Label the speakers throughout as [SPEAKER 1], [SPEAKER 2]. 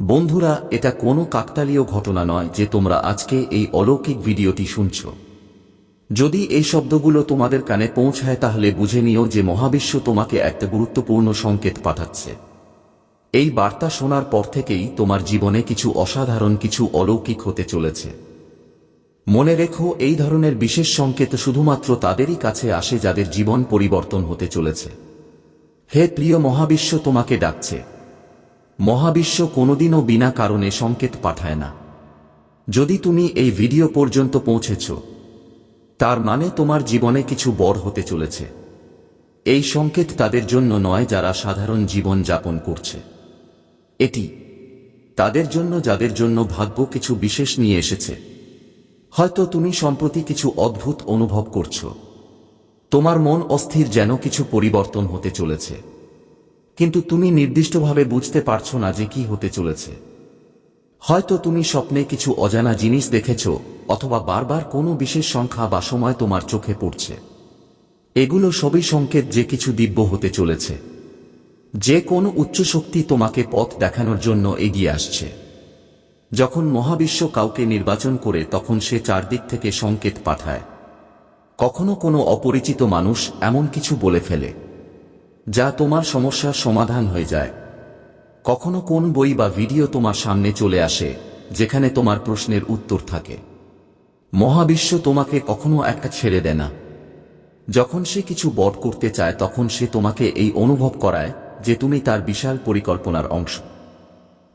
[SPEAKER 1] বন্ধুরা, এটা কোনো কাকতালীয় ঘটনা নয় যে তোমরা আজকে এই অলৌকিক ভিডিওটি শুনছ। যদি এই শব্দগুলো তোমাদের কানে পৌঁছায় তাহলে বুঝে নিও যে মহাবিশ্ব তোমাকে একটা গুরুত্বপূর্ণ সংকেত পাঠাচ্ছে। এই বার্তা শোনার পর থেকেই তোমার জীবনে কিছু অসাধারণ, কিছু অলৌকিক হতে চলেছে। মনে রেখো, এই ধরনের বিশেষ সংকেত শুধুমাত্র তাদেরই কাছে আসে যাদের জীবন পরিবর্তন হতে চলেছে। হে প্রিয় মহাবিশ্ব তোমাকে ডাকছে। মহাবিশ্ব কোনোদিনও বিনা কারণে সংকেত পাঠায় না। যদি তুমি এই ভিডিও পর্যন্ত পৌঁছেছ, তার মানে তোমার জীবনে কিছু বড় হতে চলেছে। এই সংকেত তাদের জন্য নয় যারা সাধারণ জীবন যাপন করছে। এটি তাদের জন্য যাদের জন্য ভাগ্য কিছু বিশেষ নিয়ে এসেছে। হয়তো তুমি সম্প্রতি কিছু অদ্ভুত অনুভব করছ। তোমার মন অস্থির যেন কিছু পরিবর্তন হতে চলেছে। কিন্তু তুমি নির্দিষ্টভাবে বুঝতে পারছ না যে কি হতে চলেছে। হয়তো তুমি স্বপ্নে কিছু অজানা জিনিস দেখেছ, অথবা বারবার কোনো বিশেষ সংখ্যা বা সময় তোমার চোখে পড়ছে। এগুলো সবই সংকেত যে কিছু দিব্য হতে চলেছে। যে কোনো উচ্চ শক্তি তোমাকে পথ দেখানোর জন্য এগিয়ে আসছে। যখন মহাবিশ্ব কাউকে নির্বাচন করে, তখন সে চারদিক থেকে সংকেত পাঠায়। কখনো কোনো অপরিচিত মানুষ এমন কিছু বলে ফেলে। যা তোমার সমস্যার সমাধান হয়ে যায়। কখনো কোন বই বা ভিডিও তোমার সামনে চলে আসে, যেখানে তোমার প্রশ্নের উত্তর থাকে। মহাবিশ্ব তোমাকে কখনো একটা ছেড়ে দেয় না। যখন সে কিছু বট করতে চায়, তখন সে তোমাকে এই অনুভব করায় যে তুমি তার বিশাল পরিকল্পনার অংশ।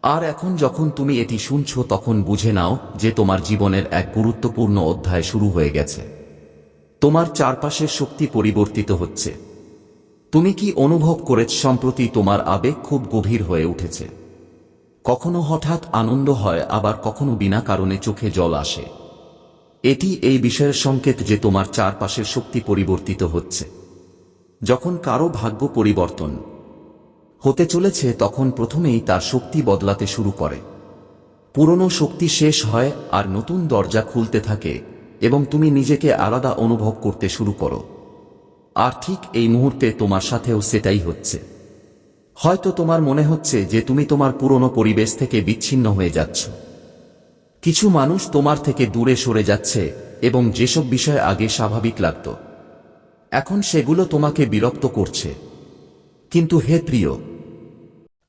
[SPEAKER 1] আর এখন যখন তুমি এটি শুনছ, তখন বুঝে নাও যে তোমার জীবনের এক গুরুত্বপূর্ণ অধ্যায় শুরু হয়ে গেছে। তোমার চারপাশের শক্তি পরিবর্তিত হচ্ছে। তুমি কি অনুভব করেছ সম্প্রতি তোমার আবেগ খুব গভীর হয়ে উঠেছে? কখনো হঠাৎ আনন্দ হয়, আবার কখনো বিনা কারণে চোখে জল আসে। এটি এই বিষয়ের সংকেত যে তোমার চারপাশের শক্তি পরিবর্তিত হচ্ছে। যখন কারও ভাগ্য পরিবর্তন হতে চলেছে, তখন প্রথমেই তার শক্তি বদলাতে শুরু করে। পুরনো শক্তি শেষ হয়, আর নতুন দরজা খুলতে থাকে, এবং তুমি নিজেকে আলাদা অনুভব করতে শুরু করো। আর ঠিক এই মুহূর্তে তোমার সাথেও সেটাই হচ্ছে। হয়তো তোমার মনে হচ্ছে যে তুমি তোমার পুরনো পরিবেশ থেকে বিচ্ছিন্ন হয়ে যাচ্ছ। কিছু মানুষ তোমার থেকে দূরে সরে যাচ্ছে এবং যেসব বিষয় আগে স্বাভাবিক লাগত, এখন সেগুলো তোমাকে বিরক্ত করছে। কিন্তু হে প্রিয়,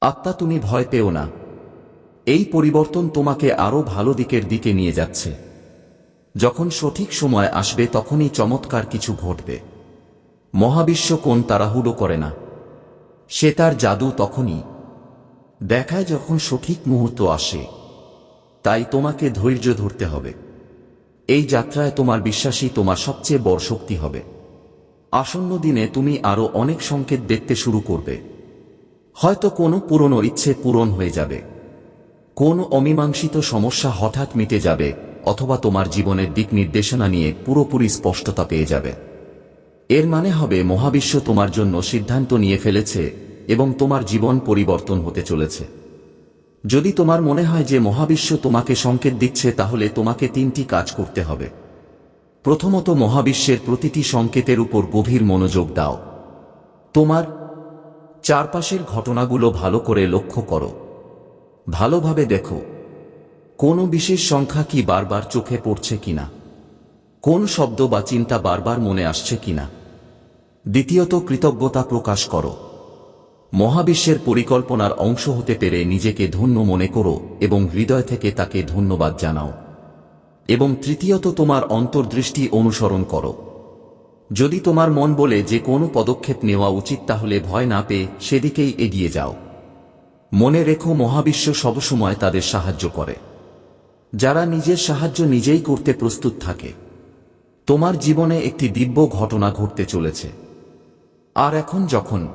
[SPEAKER 1] আত্মা তুমি ভয় পেও না। এই পরিবর্তন তোমাকে আরও ভালো দিকের দিকে নিয়ে যাচ্ছে। যখন সঠিক সময় আসবে তখনই চমৎকার কিছু ঘটবে। মহাবিশ্ব কোন তাড়াহুড়ো করে না। সে তার জাদু তখনই দেখায় যখন সঠিক মুহূর্ত আসে। তাই তোমাকে ধৈর্য ধরতে হবে। এই যাত্রায় তোমার বিশ্বাসী তোমার সবচেয়ে বড় শক্তি হবে। আসন্ন দিনে তুমি আরও অনেক সংকেত দেখতে শুরু করবে। হয়তো কোনো পুরনো ইচ্ছে পূরণ হয়ে যাবে। কোন অমীমাংসিত সমস্যা হঠাৎ মিটে যাবে, অথবা তোমার জীবনের দিক নির্দেশনা নিয়ে পুরোপুরি স্পষ্টতা পেয়ে যাবে। এর মানে হবে মহাবিশ্ব তোমার জন্য সিদ্ধান্ত নিয়ে ফেলেছে এবং তোমার জীবন পরিবর্তন হতে চলেছে। যদি তোমার মনে হয় যে মহাবিশ্ব তোমাকে সংকেত দিচ্ছে, তাহলে তোমাকে তিনটি কাজ করতে হবে। প্রথমত, মহাবিশ্বের প্রতিটি সংকেতের উপর গভীর মনোযোগ দাও। তোমার চারপাশের ঘটনাগুলো ভালো করে লক্ষ্য করো। ভালোভাবে দেখো, কোনো বিশেষ সংখ্যা কি বারবার চোখে পড়ছে কিনা? কোন শব্দ বা চিন্তা বারবার মনে আসছে কিনা? দ্বিতীয়ত কৃতজ্ঞতা প্রকাশ করো। মহাবিশ্বের পরিকল্পনার অংশ হতে পেরে নিজেকে ধন্য মনে করো এবং হৃদয় থেকে তাকে ধন্যবাদ জানাও। এবং তৃতীয়ত তোমার অন্তর্দৃষ্টি অনুসরণ করো। যদি তোমার মন বলে যে কোনো পদক্ষেপ নেওয়া উচিত তাহলে ভয় না পেয়ে সেদিকেই এগিয়ে যাও। মনে রেখো মহাবিশ্ব সবসময় তাদের সাহায্য করে। যারা নিজের সাহায্য নিজেই করতে প্রস্তুত থাকে। তোমার জীবনে একটি দিব্য ঘটনা ঘটতে চলেছে। আর এখন যখন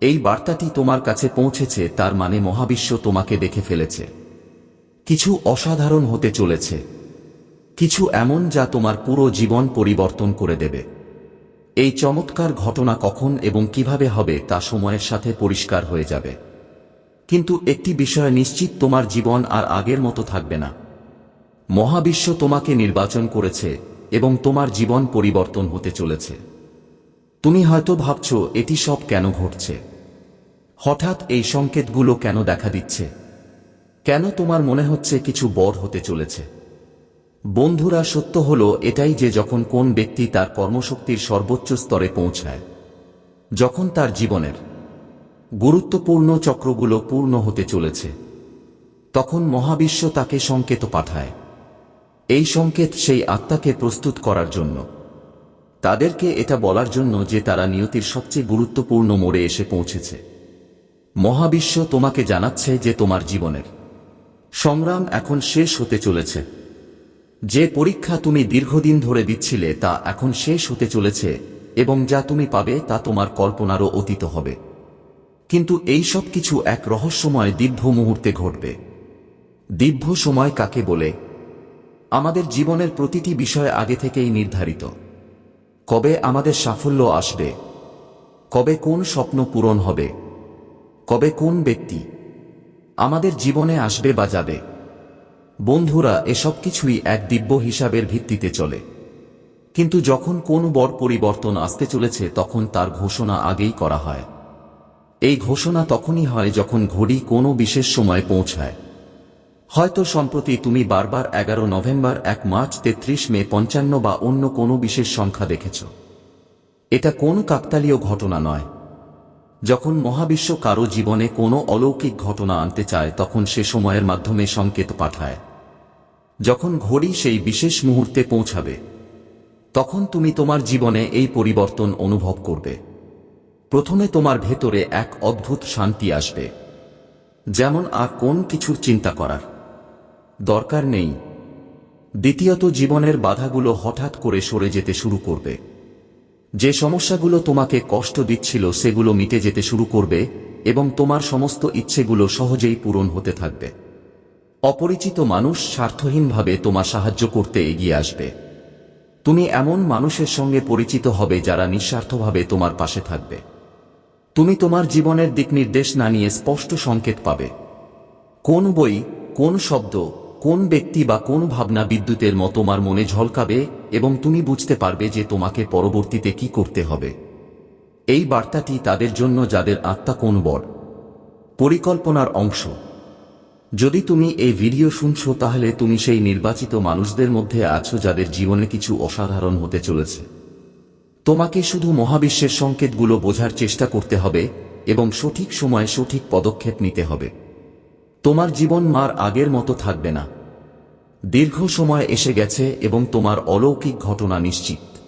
[SPEAKER 1] এই বার্তাটি তোমার কাছে পৌঁছেছে, তার মানে মহাবিশ্ব তোমাকে দেখে ফেলেছে। কিছু অসাধারণ হতে চলেছে। কিছু এমন যা তোমার পুরো জীবন পরিবর্তন করে দেবে। এই চমৎকার ঘটনা কখন এবং কীভাবে হবে, তা সময়ের সাথে পরিষ্কার হয়ে যাবে। কিন্তু একটি বিষয় নিশ্চিত, তোমার জীবন আর আগের মতো থাকবে না। মহাবিশ্ব তোমাকে নির্বাচন করেছে এবং তোমার জীবন পরিবর্তন হতে চলেছে। তুমি হয়তো ভাবছ, এটি সব কেন ঘটছে? হঠাৎ এই সংকেতগুলো কেন দেখা দিচ্ছে? কেন তোমার মনে হচ্ছে কিছু বড় হতে চলেছে? বন্ধুরা, সত্য হলো এটাই যে যখন কোন ব্যক্তি তার কর্মশক্তির সর্বোচ্চ স্তরে পৌঁছায়, যখন তার জীবনের গুরুত্বপূর্ণ চক্রগুলো পূর্ণ হতে চলেছে, তখন মহাবিশ্ব তাকে সংকেত পাঠায়। এই সংকেত সেই আত্মাকে প্রস্তুত করার জন্য। তাদেরকে এটা বলার জন্য যে তারা নিয়তির সবচেয়ে গুরুত্বপূর্ণ মোড়ে এসে পৌঁছেছে। মহাবিশ্ব তোমাকে জানাচ্ছে যে তোমার জীবনের সংগ্রাম এখন শেষ হতে চলেছে। যে পরীক্ষা তুমি দীর্ঘদিন ধরে দিচ্ছিলে তা এখন শেষ হতে চলেছে এবং যা তুমি পাবে তা তোমার কল্পনারও অতীত হবে। কিন্তু এই সব কিছু এক রহস্যময় দিব্য মুহূর্তে ঘটবে। দিব্য সময় কাকে বলে? আমাদের জীবনের প্রতিটি বিষয় আগে থেকেই নির্ধারিত। কবে আমাদের সাফল্য আসবে? কবে কোন স্বপ্ন পূরণ হবে? কবে কোন ব্যক্তি আমাদের জীবনে আসবে বা যাবে? বন্ধুরা, এসব কিছুই এক দিব্য হিসাবের ভিত্তিতে চলে। কিন্তু যখন কোন বড় পরিবর্তন আসতে চলেছে, তখন তার ঘোষণা আগেই করা হয়। এই ঘোষণা তখনই হয় যখন ঘড়ি কোনো বিশেষ সময়ে পৌঁছায়। হয়তো সম্প্রতি তুমি বারবার এগারো নভেম্বর এক মার্চ তেত্রিশ মে পঞ্চান্ন বা অন্য কোনো বিশেষ সংখ্যা দেখেছ। এটা কোন কাকতালীয় ঘটনা নয়। যখন মহাবিশ্ব কারও জীবনে কোনো অলৌকিক ঘটনা আনতে চায়, তখন সে সময়ের মাধ্যমে সংকেত পাঠায়। যখন ঘড়ি সেই বিশেষ মুহূর্তে পৌঁছাবে, তখন তুমি তোমার জীবনে এই পরিবর্তন অনুভব করবে। প্রথমে তোমার ভেতরে এক অদ্ভুত শান্তি আসবে, যেমন আর কোন কিছুর চিন্তা করার। দরকার নেই। দ্বিতীয়ত জীবনের বাধাগুলো হঠাৎ করে সরে যেতে শুরু করবে। যে সমস্যাগুলো তোমাকে কষ্ট দিচ্ছিল সেগুলো মিটে যেতে শুরু করবে এবং তোমার সমস্ত ইচ্ছেগুলো সহজেই পূরণ হতে থাকবে। অপরিচিত মানুষ স্বার্থহীনভাবে তোমার সাহায্য করতে এগিয়ে আসবে। তুমি এমন মানুষের সঙ্গে পরিচিত হবে যারা নিঃস্বার্থভাবে তোমার পাশে থাকবে। তুমি তোমার জীবনের দিক নির্দেশ না নিয়ে স্পষ্ট সংকেত পাবে। কোন বই, কোন শব্দ কোন ব্যক্তি বা কোন ভাবনা বিদ্যুতের মতো তোমার মনে ঝলকাবে এবং তুমি বুঝতে পারবে যে তোমাকে পরবর্তীতে কি করতে হবে। এই বার্তাটি তাদের জন্য যাদের আত্মা কোন বড়। পরিকল্পনার অংশ। যদি তুমি এই ভিডিও শুনছো তাহলে তুমি সেই নির্বাচিত মানুষদের মধ্যে আছো যাদের জীবনে কিছু অসাধারণ হতে চলেছে। তোমাকে শুধু মহাবিশ্বের সংকেতগুলো বোঝার চেষ্টা করতে হবে এবং সঠিক সময়ে সঠিক পদক্ষেপ নিতে হবে। তোমার জীবন মার আগের মতো থাকবে না। দীর্ঘ সময় এসে গেছে এবং তোমার অলৌকিক ঘটনা নিশ্চিত।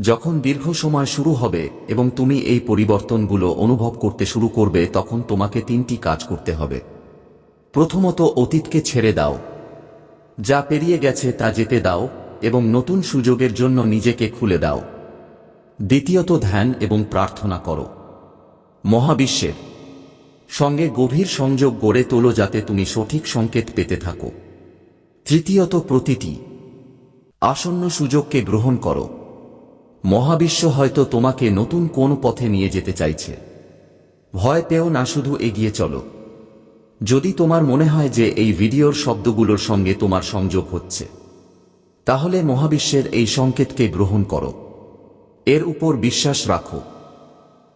[SPEAKER 1] যখন দীর্ঘ সময় শুরু হবে এবং তুমি এই পরিবর্তনগুলো অনুভব করতে শুরু করবে, তখন তোমাকে তিনটি কাজ করতে হবে। প্রথমত, অতীতকে ছেড়ে দাও। যা পেরিয়ে গেছে তা যেতে দাও এবং নতুন সুযোগের জন্য নিজেকে খুলে দাও। দ্বিতীয়ত, ধ্যান এবং প্রার্থনা করো। মহাবিশ্বের সঙ্গে গভীর সংযোগ গড়ে তোলো যাতে তুমি সঠিক সংকেত পেতে থাকো। তৃতীয়ত প্রতিটি। আসন্ন সুযোগকে গ্রহণ করো। মহাবিশ্ব হয়তো তোমাকে নতুন কোন পথে নিয়ে যেতে চাইছে। ভয় পেও না, শুধু এগিয়ে চলো। যদি তোমার মনে হয় যে এই ভিডিওর শব্দগুলোর সঙ্গে তোমার সংযোগ হচ্ছে, তাহলে মহাবিশ্বের এই সংকেতকে গ্রহণ করো। এর উপর বিশ্বাস রাখো।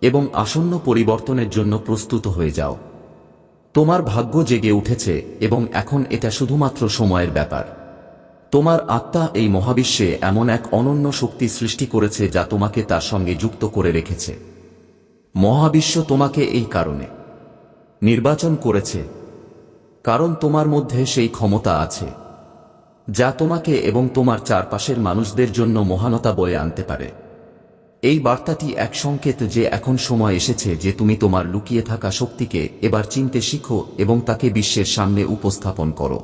[SPEAKER 1] এবং আসন্ন পরিবর্তনের জন্য প্রস্তুত হয়ে যাও। তোমার ভাগ্য জেগে উঠেছে এবং এখন এটা শুধুমাত্র সময়ের ব্যাপার। তোমার আত্মা এই মহাবিশ্বে এমন এক অনন্য শক্তি সৃষ্টি করেছে যা তোমাকে তার সঙ্গে যুক্ত করে রেখেছে। মহাবিশ্ব তোমাকে এই কারণে নির্বাচন করেছে, কারণ তোমার মধ্যে সেই ক্ষমতা আছে, যা তোমাকে এবং তোমার চারপাশের মানুষদের জন্য মহানতা বয়ে আনতে পারে। এই বার্তাটি এক সংকেত যে এখন সময় এসেছে যে তুমি তোমার লুকিয়ে থাকা শক্তিকে এবার চিনতে শিখো এবং তাকে বিশ্বের সামনে উপস্থাপন করো।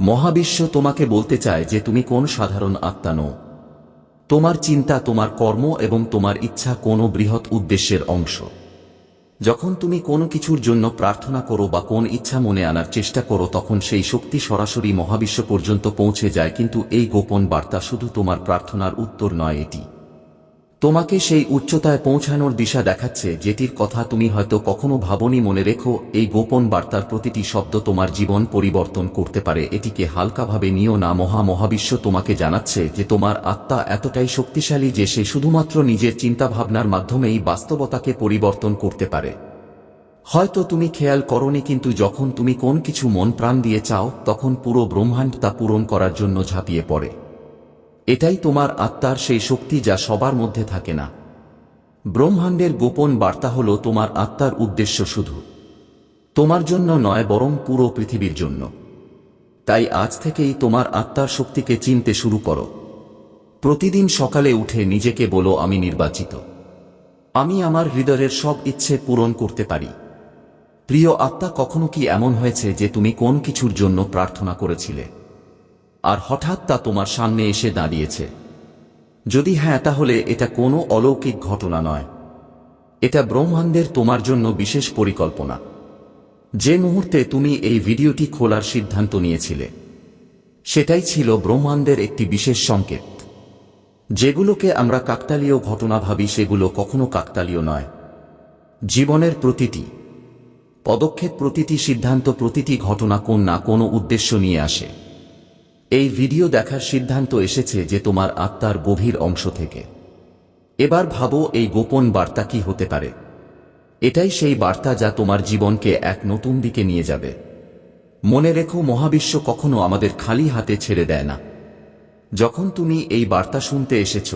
[SPEAKER 1] মহাবিশ্ব তোমাকে বলতে চায় যে তুমি কোন সাধারণ আত্মা নও। তোমার চিন্তা তোমার কর্ম এবং তোমার ইচ্ছা কোনো বৃহৎ উদ্দেশ্যের অংশ। যখন তুমি কোনো কিছুর জন্য প্রার্থনা করো বা কোন ইচ্ছা মনে আনার চেষ্টা করো তখন সেই শক্তি সরাসরি মহাবিশ্ব পর্যন্ত পৌঁছে যায় কিন্তু এই গোপন বার্তা শুধু তোমার প্রার্থনার উত্তর নয় এটি। তোমাকে সেই উচ্চতায় পৌঁছানোর দিশা দেখাচ্ছে, যেটির কথা তুমি হয়তো কখনো ভাবনি মনে রেখো, এই গোপন বার্তার প্রতিটি শব্দ তোমার জীবন পরিবর্তন করতে পারে, এটিকে হালকাভাবে নিও না, মহা মহাবিশ্ব তোমাকে জানাচ্ছে যে তোমার আত্মা এতটাই শক্তিশালী যে সে শুধুমাত্র নিজের চিন্তাভাবনার মাধ্যমেই বাস্তবতাকে পরিবর্তন করতে পারে। হয়তো তুমি খেয়াল করনি, কিন্তু যখন তুমি কোন কিছু মন প্রাণ দিয়ে চাও, তখন পুরো ব্রহ্মাণ্ড তা পূরণ করার জন্য ঝাঁপিয়ে পড়ে। এটাই তোমার আত্মার সেই শক্তি যা সবার মধ্যে থাকে না। ব্রহ্মাণ্ডের গোপন বার্তা হল তোমার আত্মার উদ্দেশ্য শুধু। তোমার জন্য নয়, বরং পুরো পৃথিবীর জন্য। তাই আজ থেকেই তোমার আত্মার শক্তিকে চিনতে শুরু করো। প্রতিদিন সকালে উঠে নিজেকে বলো, আমি নির্বাচিত। আমি আমার হৃদয়ের সব ইচ্ছে পূরণ করতে পারি। প্রিয় আত্মা, কখনো কি এমন হয়েছে যে তুমি কোন কিছুর জন্য প্রার্থনা করেছিলে? আর হঠাৎ তা তোমার সামনে এসে দাঁড়িয়েছে। যদি হ্যাঁ তাহলে এটা কোনো অলৌকিক ঘটনা নয়। এটা ব্রহ্মাণ্ডের তোমার জন্য বিশেষ পরিকল্পনা। যে মুহূর্তে তুমি এই ভিডিওটি খোলার সিদ্ধান্ত নিয়েছিলে, সেটাই ছিল ব্রহ্মাণ্ডের একটি বিশেষ সংকেত। যেগুলোকে আমরা কাকতালীয় ঘটনা ভাবি, সেগুলো কখনো কাকতালীয় নয়। জীবনের প্রতিটি, পদক্ষেপ প্রতিটি সিদ্ধান্ত, প্রতিটি ঘটনা কোন না কোনো উদ্দেশ্য নিয়ে আসে। এই ভিডিও দেখার সিদ্ধান্ত এসেছে যে তোমার আত্মার গভীর অংশ থেকে। এবার ভাবো এই গোপন বার্তা কি হতে পারে। এটাই সেই বার্তা যা তোমার জীবনকে এক নতুন দিকে নিয়ে যাবে। মনে রেখো, মহাবিশ্ব কখনো আমাদের খালি হাতে ছেড়ে দেয় না। যখন তুমি এই বার্তা শুনতে এসেছ,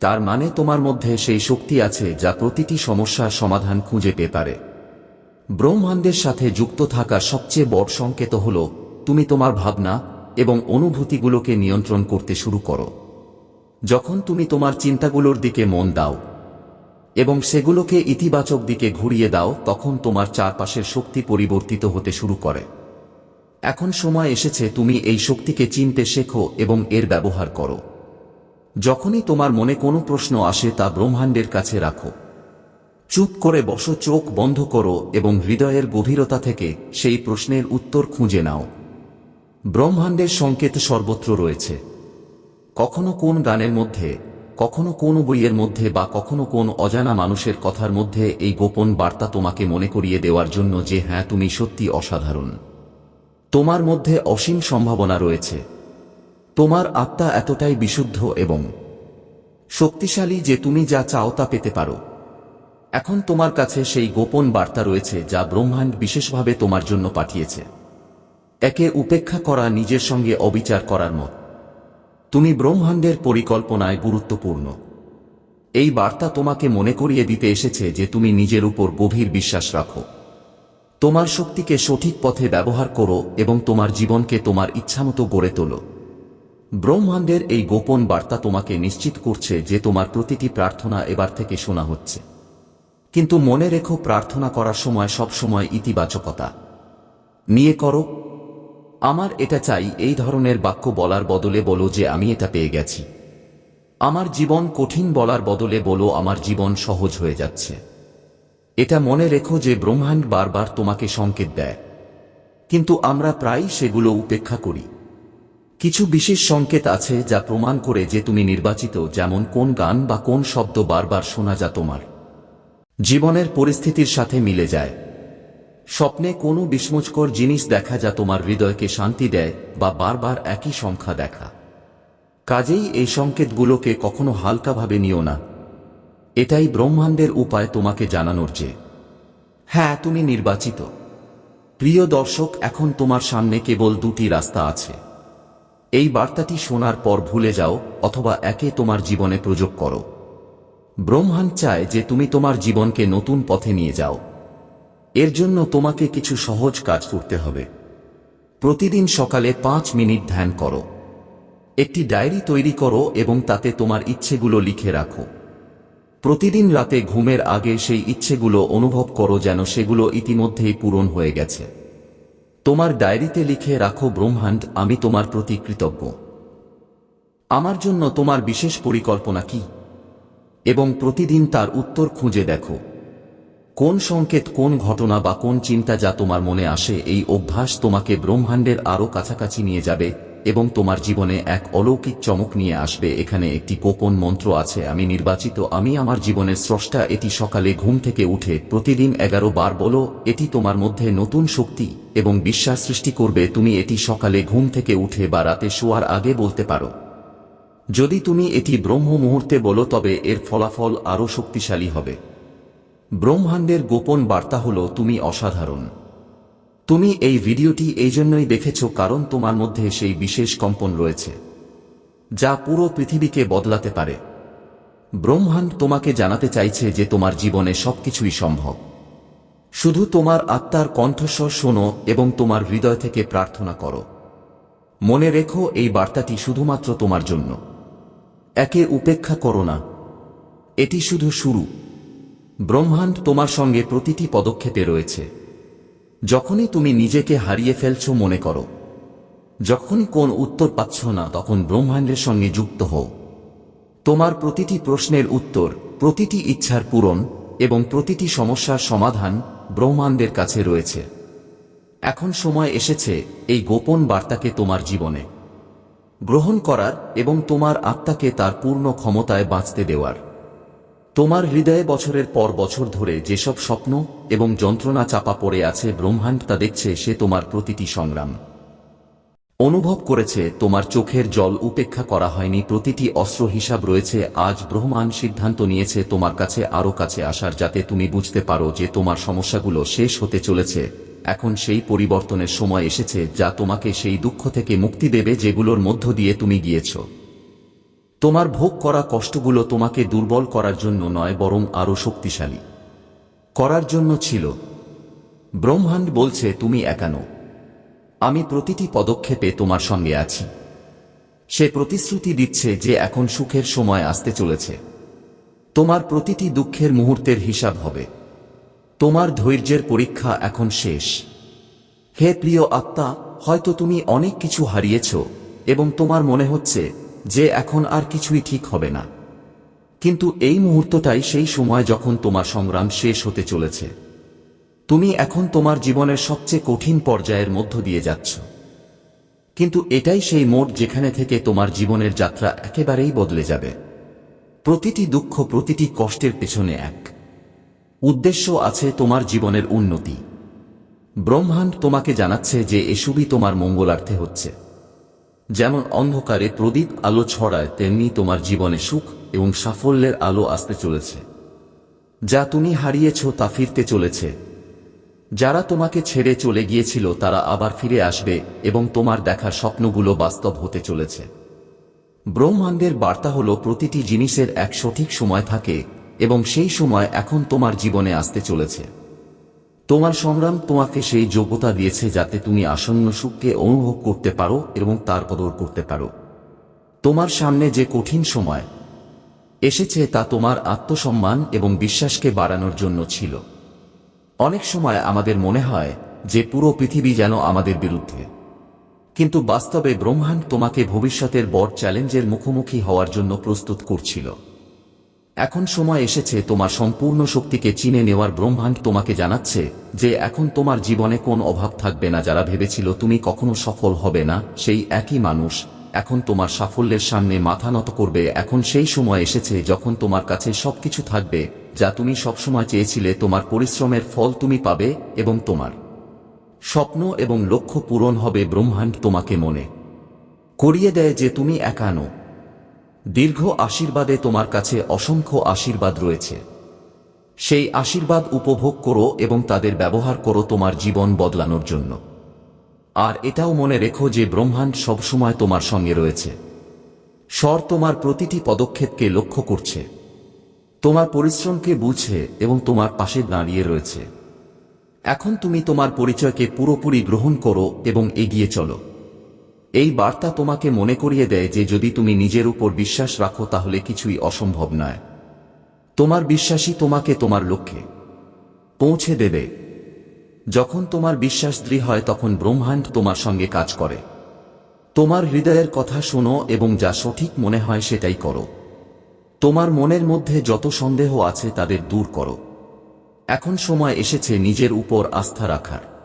[SPEAKER 1] তার মানে তোমার মধ্যে সেই শক্তি আছে যা প্রতিটি সমস্যার সমাধান খুঁজে পেতে পারে। ব্রহ্মাণ্ডের সাথে যুক্ত থাকা সবচেয়ে বড় সংকেত হল, তুমি তোমার ভাবনা এবং অনুভূতিগুলোকে নিয়ন্ত্রণ করতে শুরু করো। যখন তুমি তোমার চিন্তাগুলোর দিকে মন দাও এবং সেগুলোকে ইতিবাচক দিকে ঘুরিয়ে দাও, তখন তোমার চারপাশের শক্তি পরিবর্তিত হতে শুরু করে। এখন সময় এসেছে তুমি এই শক্তিকে চিনতে শেখো এবং এর ব্যবহার করো। যখনই তোমার মনে কোনো প্রশ্ন আসে তা ব্রহ্মাণ্ডের কাছে রাখো। চুপ করে বসো, চোখ বন্ধ করো এবং হৃদয়ের গভীরতা থেকে সেই প্রশ্নের উত্তর খুঁজে নাও। ব্রহ্মাণ্ডের সংকেত সর্বত্র রয়েছে। কখনো কোন গানের মধ্যে, কখনো কোন বইয়ের মধ্যে বা কখনো কোন অজানা মানুষের কথার মধ্যে এই গোপন বার্তা তোমাকে মনে করিয়ে দেওয়ার জন্য যে হ্যাঁ তুমি সত্যি অসাধারণ। তোমার মধ্যে অসীম সম্ভাবনা রয়েছে। তোমার আত্মা এতটাই বিশুদ্ধ এবং শক্তিশালী যে তুমি যা চাও তা পেতে পারো। এখন তোমার কাছে সেই গোপন বার্তা রয়েছে যা ব্রহ্মাণ্ড বিশেষভাবে তোমার জন্য পাঠিয়েছে। একে উপেক্ষা করা নিজের সঙ্গে অবিচার করার মত। তুমি ব্রহ্মাণ্ডের পরিকল্পনায় গুরুত্বপূর্ণ। এই বার্তা তোমাকে মনে করিয়ে দিতে এসেছে যে তুমি নিজের উপর গভীর বিশ্বাস রাখো। তোমার শক্তিকে সঠিক পথে ব্যবহার করো এবং তোমার জীবনকে তোমার ইচ্ছামতো গড়ে তোলো। ব্রহ্মাণ্ডের এই গোপন বার্তা তোমাকে নিশ্চিত করছে যে তোমার প্রতিটি প্রার্থনা এবার থেকে শোনা হচ্ছে। কিন্তু মনে রেখো প্রার্থনা করার সময় সব সময় ইতিবাচকতা। নিয়ে করো আমার এটা চাই, এই ধরনের বাক্য বলার বদলে বলো যে আমি এটা পেয়ে গেছি। আমার জীবন কঠিন বলার বদলে বলো, আমার জীবন সহজ হয়ে যাচ্ছে। এটা মনে রেখো যে ব্রহ্মাণ্ড বারবার তোমাকে সংকেত দেয়। কিন্তু আমরা প্রায়ই সেগুলো উপেক্ষা করি। কিছু বিশেষ সংকেত আছে যা প্রমাণ করে যে তুমি নির্বাচিত, যেমন কোন গান বা কোন শব্দ বারবার শোনা যা তোমার। জীবনের পরিস্থিতির সাথে মিলে যায়। স্বপ্নে কোনো বিস্ময়কর জিনিস দেখা যা তোমার হৃদয়কে শান্তি দেয় বা বারবার একই সংখ্যা দেখা। কাজেই এই সংকেতগুলোকে কখনো হালকাভাবে নিও না। এটাই ব্রহ্মাণ্ডের উপায় তোমাকে জানানোর যে। হ্যাঁ তুমি নির্বাচিত। প্রিয় দর্শক, এখন তোমার সামনে কেবল দুটি রাস্তা আছে। এই বার্তাটি শোনার পর ভুলে যাও অথবা একে তোমার জীবনে প্রযোগ করো। ব্রহ্মাণ্ড চায় যে তুমি তোমার জীবনকে নতুন পথে নিয়ে যাও। এর জন্য তোমাকে কিছু সহজ কাজ করতে হবে। প্রতিদিন সকালে পাঁচ মিনিট ধ্যান করো। একটি ডায়েরি তৈরি করো এবং তাতে তোমার ইচ্ছেগুলো লিখে রাখো। প্রতিদিন রাতে ঘুমের আগে সেই ইচ্ছেগুলো অনুভব করো যেন সেগুলো ইতিমধ্যেই পূরণ হয়ে গেছে। তোমার ডায়েরিতে লিখে রাখো, ব্রহ্মাণ্ড, আমি তোমার প্রতি কৃতজ্ঞ। আমার জন্য তোমার বিশেষ পরিকল্পনা কি? এবং প্রতিদিন তার উত্তর খুঁজে দেখো। কোন সংকেত, কোন ঘটনা বা কোন চিন্তা যা তোমার মনে আসে, এই অভ্যাস তোমাকে ব্রহ্মাণ্ডের আরও কাছাকাছি নিয়ে যাবে এবং তোমার জীবনে এক অলৌকিক চমক নিয়ে আসবে। এখানে একটি গোপন মন্ত্র আছে, আমি নির্বাচিত, আমি আমার জীবনের স্রষ্টা, এটি সকালে ঘুম থেকে উঠে প্রতিদিন এগারো বার বলো, এটি তোমার মধ্যে নতুন শক্তি এবং বিশ্বাস সৃষ্টি করবে, তুমি এটি সকালে ঘুম থেকে উঠে বা রাতে শোয়ার আগে বলতে পারো। যদি তুমি এটি ব্রহ্ম মুহূর্তে বলো, তবে এর ফলাফল আরও শক্তিশালী হবে। ব্রহ্মাণ্ডের গোপন বার্তা হল, তুমি অসাধারণ। তুমি এই ভিডিওটি এই জন্যই দেখেছ কারণ তোমার মধ্যে সেই বিশেষ কম্পন রয়েছে, যা পুরো পৃথিবীকে বদলাতে পারে। ব্রহ্মাণ্ড তোমাকে জানাতে চাইছে যে তোমার জীবনে সবকিছুই সম্ভব। শুধু তোমার আত্মার কণ্ঠস্বর শোনো এবং তোমার হৃদয় থেকে প্রার্থনা করো। মনে রেখো, এই বার্তাটি শুধুমাত্র তোমার জন্য। একে উপেক্ষা করো না। এটি শুধু শুরু। ব্রহ্মাণ্ড তোমার সঙ্গে প্রতিটি পদক্ষেপে রয়েছে। যখনই তুমি নিজেকে হারিয়ে ফেলছ মনে করো। যখন কোন উত্তর পাচ্ছ না, তখন ব্রহ্মাণ্ডের সঙ্গে যুক্ত হও। তোমার প্রতিটি প্রশ্নের উত্তর, প্রতিটি ইচ্ছার পূরণ এবং প্রতিটি সমস্যার সমাধান ব্রহ্মাণ্ডের কাছে রয়েছে। এখন সময় এসেছে এই গোপন বার্তাকে তোমার জীবনে গ্রহণ করার এবং তোমার আত্মাকে তার পূর্ণ ক্ষমতায় বাঁচতে দেওয়ার। তোমার হৃদয়ে বছরের পর বছর ধরে যেসব স্বপ্ন এবং যন্ত্রণা চাপা পড়ে আছে ব্রহ্মাণ্ড তা দেখছে সে তোমার প্রতিটি সংগ্রাম। অনুভব করেছে তোমার চোখের জল উপেক্ষা করা হয়নি, প্রতিটি অস্ত্র হিসাব রয়েছে, আজ ব্রহ্মাণ সিদ্ধান্ত নিয়েছে তোমার কাছে আরও কাছে আসার যাতে তুমি বুঝতে পারো যে তোমার সমস্যাগুলো শেষ হতে চলেছে। এখন সেই পরিবর্তনের সময় এসেছে যা তোমাকে সেই দুঃখ থেকে মুক্তি দেবে যেগুলোর মধ্য দিয়ে তুমি গিয়েছ। তোমার ভোগ করা কষ্টগুলো তোমাকে দুর্বল করার জন্য নয়, বরং আরও শক্তিশালী। করার জন্য ছিল। ব্রহ্মাণ্ড বলছে, তুমি একানো আমি প্রতিটি পদক্ষেপে তোমার সঙ্গে আছি। সে প্রতিশ্রুতি দিচ্ছে যে এখন সুখের সময় আসতে চলেছে। তোমার প্রতিটি দুঃখের মুহূর্তের হিসাব হবে। তোমার ধৈর্যের পরীক্ষা এখন শেষ। হে প্রিয় আত্মা, হয়তো তুমি অনেক কিছু হারিয়েছ এবং তোমার মনে হচ্ছে যে এখন আর কিছুই ঠিক হবে না। কিন্তু এই মুহূর্তটাই সেই সময় যখন তোমার সংগ্রাম শেষ হতে চলেছে। তুমি এখন তোমার জীবনের সবচেয়ে কঠিন পর্যায়ের মধ্য দিয়ে যাচ্ছ। কিন্তু এটাই সেই মোড় যেখানে থেকে তোমার জীবনের যাত্রা একেবারেই বদলে যাবে। প্রতিটি দুঃখ, প্রতিটি কষ্টের পেছনে এক। উদ্দেশ্য আছে তোমার জীবনের উন্নতি। ব্রহ্মাণ্ড তোমাকে জানাচ্ছে যে এসবই তোমার মঙ্গলার্থে হচ্ছে। যেমন অন্ধকারে প্রদীপ আলো ছড়ায়, তেমনি তোমার জীবনে সুখ এবং সাফল্যের আলো আসতে চলেছে। যা তুমি হারিয়েছ তা ফিরতে চলেছে। যারা তোমাকে ছেড়ে চলে গিয়েছিল, তারা আবার ফিরে আসবে এবং তোমার দেখার স্বপ্নগুলো বাস্তব হতে চলেছে। ব্রহ্মাণ্ডের বার্তা হল, প্রতিটি জিনিসের এক সঠিক সময় থাকে এবং সেই সময় এখন তোমার জীবনে আসতে চলেছে। তোমার সংগ্রাম তোমাকে সেই যোগ্যতা দিয়েছে যাতে তুমি আসন্ন সুখকে অনুভব করতে পারো এবং তার কদর করতে পারো। তোমার সামনে যে কঠিন সময় এসেছে তা তোমার আত্মসম্মান এবং বিশ্বাসকে বাড়ানোর জন্য ছিল। অনেক সময় আমাদের মনে হয় যে পুরো পৃথিবী যেন আমাদের বিরুদ্ধে। কিন্তু বাস্তবে ব্রহ্মাণ্ড তোমাকে ভবিষ্যতের বড় চ্যালেঞ্জের মুখোমুখি হওয়ার জন্য প্রস্তুত করছিল। এখন সময় এসেছে তোমার সম্পূর্ণ শক্তিকে চিনে নেওয়ার ব্রহ্মাণ্ড তোমাকে জানাচ্ছে যে এখন তোমার জীবনে কোন অভাব থাকবে না যারা ভেবেছিল তুমি কখনো সফল হবে না, সেই একই মানুষ। এখন তোমার সাফল্যের সামনে মাথা নত করবে। এখন সেই সময় এসেছে যখন তোমার কাছে সবকিছু থাকবে, যা তুমি সবসময় চেয়েছিলে, তোমার পরিশ্রমের ফল তুমি পাবে এবং তোমার স্বপ্ন এবং লক্ষ্য পূরণ হবে ব্রহ্মাণ্ড তোমাকে মনে করিয়ে দেয় যে তুমি একানো দীর্ঘ আশীর্বাদে তোমার কাছে অসংখ্য আশীর্বাদ রয়েছে। সেই আশীর্বাদ উপভোগ করো এবং তাদের ব্যবহার করো তোমার জীবন বদলানোর জন্য। আর এটাও মনে রেখো যে ব্রহ্মাণ্ড সবসময় তোমার সঙ্গে রয়েছে। স্বর তোমার প্রতিটি পদক্ষেপকে লক্ষ্য করছে। তোমার পরিশ্রমকে বুঝে এবং তোমার পাশে দাঁড়িয়ে রয়েছে। এখন তুমি তোমার পরিচয়কে পুরোপুরি গ্রহণ করো এবং এগিয়ে চলো। এই বার্তা তোমাকে মনে করিয়ে দেয় যে যদি তুমি নিজের উপর বিশ্বাস রাখো তাহলে কিছুই অসম্ভব নয়। তোমার বিশ্বাসই তোমাকে তোমার লক্ষ্যে পৌঁছে দেবে। যখন তোমার বিশ্বাস দৃঢ় হয় তখন ব্রহ্মাণ্ড তোমার সঙ্গে কাজ করে। তোমার হৃদয়ের কথা শোনো এবং যা সঠিক মনে হয় সেটাই করো। তোমার মনের মধ্যে যত সন্দেহ আছে তাদের দূর করো। এখন সময় এসেছে নিজের উপর আস্থা রাখার।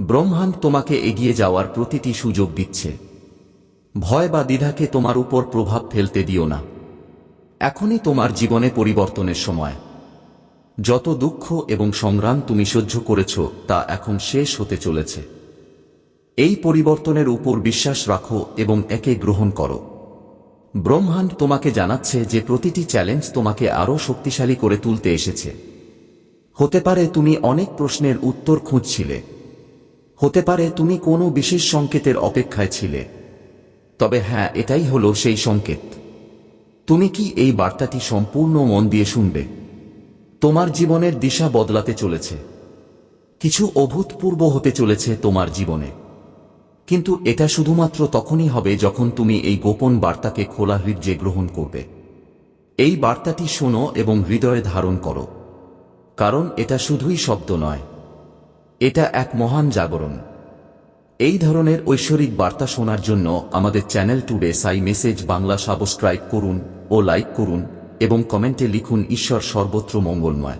[SPEAKER 1] ব্রহ্মাণ্ড তোমাকে এগিয়ে যাওয়ার প্রতিটি সুযোগ দিচ্ছে। ভয় বা দ্বিধাকে তোমার উপর প্রভাব ফেলতে দিও না। এখনই তোমার জীবনে পরিবর্তনের সময়। যত দুঃখ এবং সংগ্রাম তুমি সহ্য করেছ, তা এখন শেষ হতে চলেছে। এই পরিবর্তনের উপর বিশ্বাস রাখো এবং একে গ্রহণ করো। ব্রহ্মাণ্ড তোমাকে জানাচ্ছে যে প্রতিটি চ্যালেঞ্জ তোমাকে আরও শক্তিশালী করে তুলতে এসেছে। হতে পারে তুমি অনেক প্রশ্নের উত্তর খুঁজছিলে। হতে পারে তুমি কোনো বিশেষ সংকেতের অপেক্ষায় ছিলে। তবে হ্যাঁ এটাই হলো সেই সংকেত। তুমি কি এই বার্তাটি সম্পূর্ণ মন দিয়ে শুনবে? তোমার জীবনের দিশা বদলাতে চলেছে। কিছু অভূতপূর্ব হতে চলেছে তোমার জীবনে। কিন্তু এটা শুধুমাত্র তখনই হবে যখন তুমি এই গোপন বার্তাকে খোলা হৃদয়ে গ্রহণ করবে। এই বার্তাটি শোনো এবং হৃদয়ে ধারণ করো। কারণ এটা শুধুই শব্দ নয়। এটা এক মহান জাগরণ। এই ধরনের ঐশ্বরিক বার্তা শোনার জন্য আমাদের channel today Sai message Bangla subscribe করুন ও লাইক করুন এবং কমেন্টে লিখুন ঈশ্বর সর্বত্র মঙ্গলময়।